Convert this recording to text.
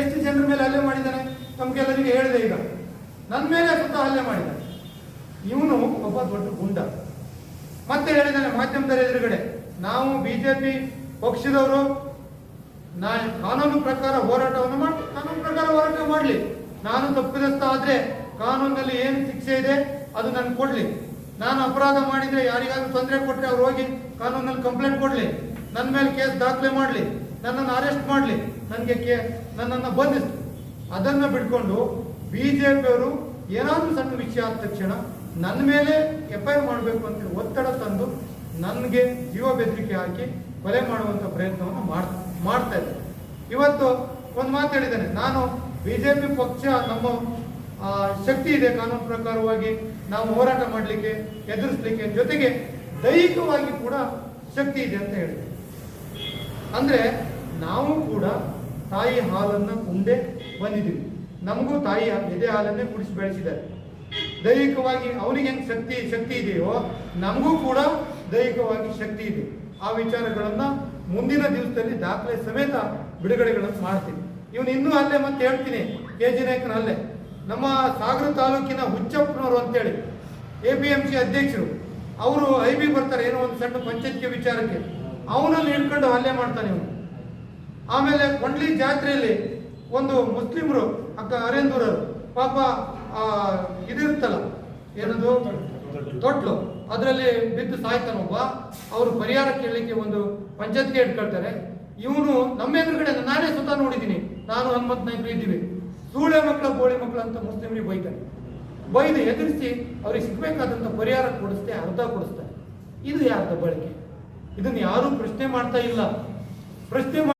ಎಷ್ಟು ಜನರ ಮೇಲೆ ಹಲ್ಲೆ ಮಾಡಿದ್ದಾನೆ? ನಮ್ಗೆಲ್ಲರಿಗೆ ಹೇಳಿದೆ ಈಗ. ನನ್ನ ಮೇಲೆ ಸುತ್ತ ಹಲ್ಲೆ ಮಾಡಿದ್ದಾನೆ. ಇವನು ಒಬ್ಬ ದೊಡ್ಡ ಗುಂಡ. ಮತ್ತೆ ಹೇಳಿದ್ದಾನೆ ಮಾಧ್ಯಮದರ ಎದುರುಗಡೆ, ನಾವು ಬಿಜೆಪಿ ಪಕ್ಷದವರು ನಾ ಕಾನೂನು ಪ್ರಕಾರ ಹೋರಾಟವನ್ನು ಮಾಡಿ ಕಾನೂನು ಪ್ರಕಾರ ಹೋರಾಟ ಮಾಡಲಿ. ನಾನು ತಪ್ಪಿದಸ್ತ ಆದ್ರೆ ಕಾನೂನಲ್ಲಿ ಏನು ಶಿಕ್ಷೆ ಇದೆ ಅದು ನಾನು ಕೊಡ್ಲಿ. ನಾನು ಅಪರಾಧ ಮಾಡಿದ್ರೆ ಯಾರಿಗಾದ್ರೂ ತೊಂದರೆ ಕೊಟ್ಟರೆ ಅವ್ರು ಹೋಗಿ ಕಾನೂನಲ್ಲಿ ಕಂಪ್ಲೇಂಟ್ ಕೊಡ್ಲಿ. ನನ್ನ ಮೇಲೆ ಕೇಸ್ ದಾಖಲೆ ಮಾಡಲಿ. ನನ್ನನ್ನು ಅರೆಸ್ಟ್ ಮಾಡಲಿ. ನನಗೆ ಕೆ, ನನ್ನನ್ನು ಬಂಧಿಸ್ತು ಅದನ್ನು ಬಿಟ್ಕೊಂಡು ಬಿ ಜೆ ಪಿಯವರು ಏನಾದರೂ ಸಣ್ಣ ವಿಷಯ ಆದ ತಕ್ಷಣ ನನ್ನ ಮೇಲೆ ಎಫ್ ಐ ಆರ್ ಮಾಡಬೇಕು ಅಂತ ಒತ್ತಡ ತಂದು ನನಗೆ ಜೀವ ಬೆದರಿಕೆ ಹಾಕಿ ಕೊಲೆ ಮಾಡುವಂಥ ಪ್ರಯತ್ನವನ್ನು ಮಾಡ್, ಮಾಡ್ತಾ ಇದ್ದಾರೆ ಇವತ್ತು ಒಂದು ಮಾತು ಹೇಳಿದ್ದೇನೆ. ನಾನು ಪಿ ಪಕ್ಷ ನಮ್ಮ ಶಕ್ತಿ ಇದೆ. ಕಾನೂನು ಪ್ರಕಾರವಾಗಿ ನಾವು ಹೋರಾಟ ಮಾಡಲಿಕ್ಕೆ, ಎದುರಿಸಲಿಕ್ಕೆ ಜೊತೆಗೆ ದೈಹಿಕವಾಗಿ ಕೂಡ ಶಕ್ತಿ ಇದೆ ಅಂತ ಹೇಳಿದೆ ಅಂದ್ರೆ ನಾವು ಕೂಡ ತಾಯಿ ಹಾಲನ್ನ ಉಂಡೆ ಬಂದಿದ್ದೀವಿ. ನಮಗೂ ತಾಯಿ ಎದೆ ಹಾಲನ್ನೇ ಕುಡಿಸಿ ಬೆಳೆಸಿದ್ದಾರೆ. ದೈಹಿಕವಾಗಿ ಅವನಿಗೆ ಹೆಂಗ್ ಶಕ್ತಿ ಶಕ್ತಿ ಇದೆಯೋ ನಮಗೂ ಕೂಡ ದೈಹಿಕವಾಗಿ ಶಕ್ತಿ ಇದೆ. ಆ ವಿಚಾರಗಳನ್ನ ಮುಂದಿನ ದಿವಸದಲ್ಲಿ ದಾಖಲೆ ಸಮೇತ ಬಿಡುಗಡೆಗಳನ್ನು ಮಾಡ್ತೀನಿ. ಇವನು ಇನ್ನೂ ಅಲ್ಲೇ ಮತ್ತೆ ಹೇಳ್ತೀನಿ, ಕೆ ಜಿ ನಾಯಕನ ಅಲ್ಲೇ. ನಮ್ಮ ಸಾಗರ ತಾಲೂಕಿನ ಹುಚ್ಚಪ್ಪನವರು ಅಂತೇಳಿ, ಎ ಪಿ ಎಂ ಸಿ ಅಧ್ಯಕ್ಷರು, ಅವರು ಐ ಬಿ ಬರ್ತಾರೆ ಏನೋ ಒಂದು ಸಣ್ಣ ಪಂಚಾಯತ್ಗೆ ವಿಚಾರಕ್ಕೆ. ಅವನಲ್ಲಿ ಹಿಡ್ಕೊಂಡು ಹಲ್ಲೆ ಮಾಡ್ತಾನೆ ಇವನು. ಆಮೇಲೆ ಕೊಂಡ್ಲಿ ಜಾತ್ರೆಯಲ್ಲಿ ಒಂದು ಮುಸ್ಲಿಮರು ಅಕ್ಕ ಅರೇಂದೂರರು ಪಾಪ ಆ, ಇದಿರುತ್ತಲ್ಲ ಏನದು? ತೊಟ್ಲು. ಅದರಲ್ಲಿ ಬಿದ್ದು ಸಾಯ್ತಾನೊಬ್ಬ ಅವರು ಪರಿಹಾರ ಕೇಳಲಿಕ್ಕೆ ಒಂದು ಪಂಚಾಯತ್ಗೆ ಇಟ್ಕೊಳ್ತಾರೆ ಇವನು ನಮ್ಮ ಎದುರುಗಡೆ ನಾನೇ ಸುತ್ತ ನೋಡಿದ್ದೀನಿ. ನಾನು ಹನುಮಂತ ನಾಯ್ಕರು ಇದ್ದೀವಿ. ಸೂಳೆ ಮಕ್ಕಳ ಬೋಳಿ ಮಕ್ಕಳು ಅಂತ ಮುಸ್ಲಿಮರಿಗೆ ಬೈತಾರೆ ಬೈದು ಎದುರಿಸಿ ಅವ್ರಿಗೆ ಸಿಗ್ಬೇಕಾದಂತ ಪರಿಹಾರ ಕೊಡಿಸ್ತೆ ಅರ್ಥ ಕೊಡಿಸ್ತಾರೆ ಇದು ಯಾರ್ದ ಬಳಕೆ? ಇದನ್ನ ಯಾರು ಪ್ರಶ್ನೆ ಮಾಡ್ತಾ ಇಲ್ಲ. ಪ್ರಶ್ನೆ